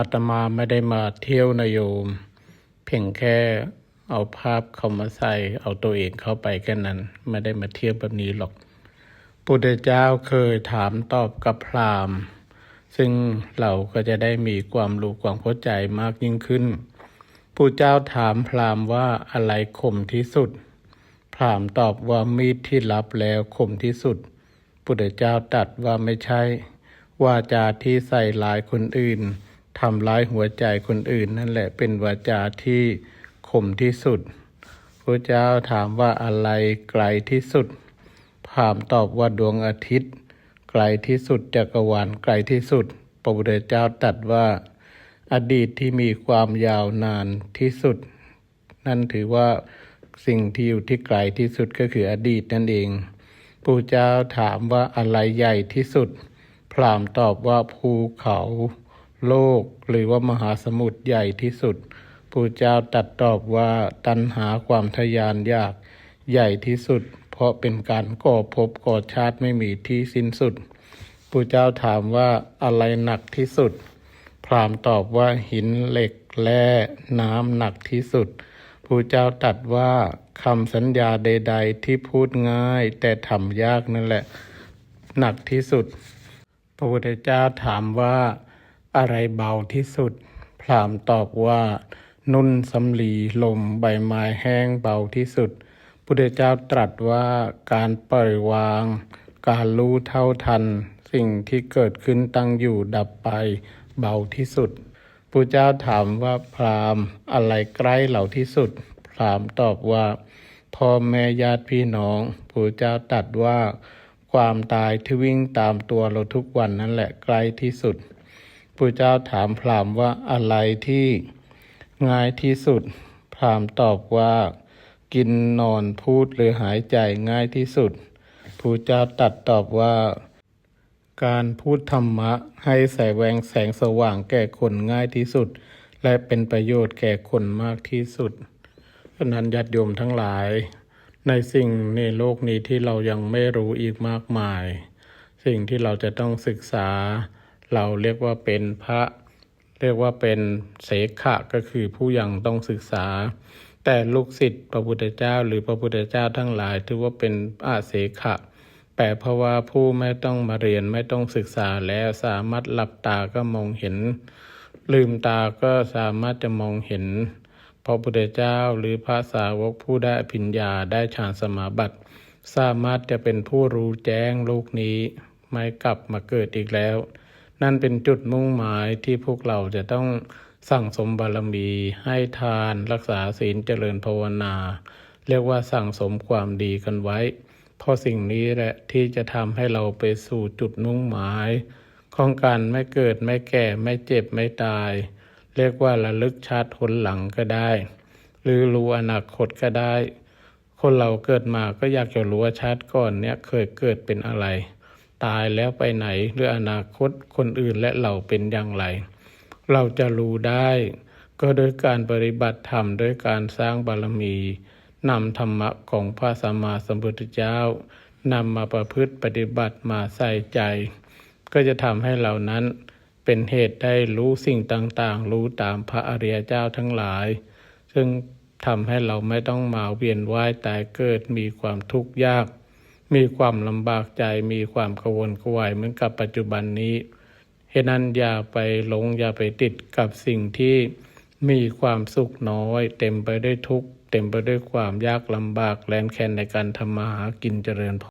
อาตมาไม่ได้มาเที่ยวนะโยม เพียงแค่เอาภาพเขามาใส่ เอาตัวเองเข้าไปแค่นั้น ไม่ได้มาเที่ยวแบบนี้หรอกพุทธเจ้าเคยถามตอบกับพราหมณ์ ซึ่งเราก็จะได้มีความรู้ความเข้าใจมากยิ่งขึ้นผู้เจ้าถามพราหมณ์ว่าอะไรคมที่สุด พราหมณ์ตอบว่ามีดที่รับแล้วคมที่สุดพุทธเจ้าตรัสว่าไม่ใช่ วาจาที่ใส่ร้ายคนอื่น ทำร้ายหัวใจคนอื่น นั่นแหละเป็นวาจาที่คมที่สุดพระเจ้าถามว่าอะไรไกลที่สุดพามตอบว่าดวงอาทิตย์ ไกลที่สุดจักรวาลไกลที่สุด พระพุทธเจ้าตรัสว่า อดีตที่มีความยาวนานที่สุด นั่นถือว่าสิ่งที่อยู่ที่ไกลที่สุดก็คืออดีตนั่นเองพระเจ้าถามว่าอะไรใหญ่ที่สุด พรามตอบว่าภูเขา โลกหรือว่ามหาสมุทรใหญ่ที่สุดพระเจ้าตรัสตอบว่าตัณหาความทะยานอยากใหญ่ที่สุด เพราะเป็นการก่อภพก่อชาติไม่มีที่สิ้นสุดพระเจ้าถามว่าอะไรหนักที่สุด พราหมณ์ตอบว่าหินเหล็กแร่น้ำหนักที่สุดพระเจ้าตรัสว่าคำสัญญาใด ๆ ที่พูดง่าย แต่ทำยากนั่นแหละ หนักที่สุด พระพุทธเจ้าถามว่า อะไรเบาที่สุด พรามตอบว่า นุ่นสำลีลมใบไม้แห้งเบาที่สุด พุทธเจ้าตรัสว่าการปล่อยวาง การรู้เท่าทัน สิ่งที่เกิดขึ้นตั้งอยู่ดับไปเบาที่สุดพระเจ้าถามว่าพรามอะไรใกล้เราที่สุด พรามตอบว่า พ่อแม่ญาติพี่น้องพระเจ้าตรัสว่า ความตายที่วิ่งตามตัวเราทุกวันนั่นแหละใกล้ที่สุด พระเจ้าถามพราหมณ์ว่าอะไรที่ง่ายที่สุด พราหมณ์ตอบว่า กินนอนพูดหรือหายใจง่ายที่สุดพระเจ้าตรัสตอบว่า การพูดธรรมะให้แสวงแสงสว่างแก่คนง่ายที่สุด และเป็นประโยชน์แก่คนมากที่สุดฉะนั้นญาติโยมทั้งหลาย ในสิ่งในโลกนี้ที่เรายังไม่รู้อีกมากมาย สิ่งที่เราจะต้องศึกษา เราเรียกว่าเป็นพระ เรียกว่าเป็นเสขะก็คือผู้ยังต้องศึกษา แต่ลูกศิษย์พระพุทธเจ้า หรือพระพุทธเจ้าทั้งหลาย ถือว่าเป็นอาเสขะแปลเพราะว่าผู้ไม่ต้องมาเรียนไม่ต้องศึกษาแล้วสามารถหลับตาก็มองเห็น ลืมตาก็สามารถจะมองเห็นพระพุทธเจ้าหรือพระสาวกผู้ได้อภิญญาได้ฌานสมาบัติ สามารถจะเป็นผู้รู้แจ้งโลกนี้ ไม่กลับมาเกิดอีกแล้ว นั่นเป็นจุดมุ่งหมายที่พวกเราจะต้องสั่งสมบารมี ให้ทานรักษาศีลเจริญภาวนา เรียกว่าสั่งสมความดีกันไว้ เพราะสิ่งนี้แหละที่จะทำให้เราไปสู่จุดมุ่งหมาย ของการไม่เกิดไม่แก่ไม่เจ็บไม่ตาย เรียกว่าระลึกชาติหนหลังก็ได้ หรือรู้อนาคตก็ได้ คนเราเกิดมาก็อยากจะรู้ว่าชาติก่อนเนี่ยเคยเกิดเป็นอะไร ตายแล้วไปไหนหรืออนาคตคนอื่นและเราเป็นอย่างไร เราจะรู้ได้ ก็โดยการปฏิบัติธรรมโดยการสร้างบารมีนำธรรมะของพระสัมมาสัมพุทธเจ้านำมาประพฤติปฏิบัติมาใส่ใจ ก็จะทำให้เรานั้นเป็นเหตุได้รู้สิ่งต่างๆ รู้ตามพระอริยเจ้าทั้งหลาย ซึ่งทำให้เราไม่ต้องมาเวียนว่ายตายเกิดมีความทุกข์ยาก มีความลำบากใจมีความกระวนกวายเหมือนกับปัจจุบันนี้เหตุนั้นอย่าไปหลงอย่าไปติดกับสิ่งที่มีความสุขน้อย เต็มไปด้วยทุกข์เต็มไปด้วยความยากลำบากแลนแค้นในการทำมาหากินเจริญพร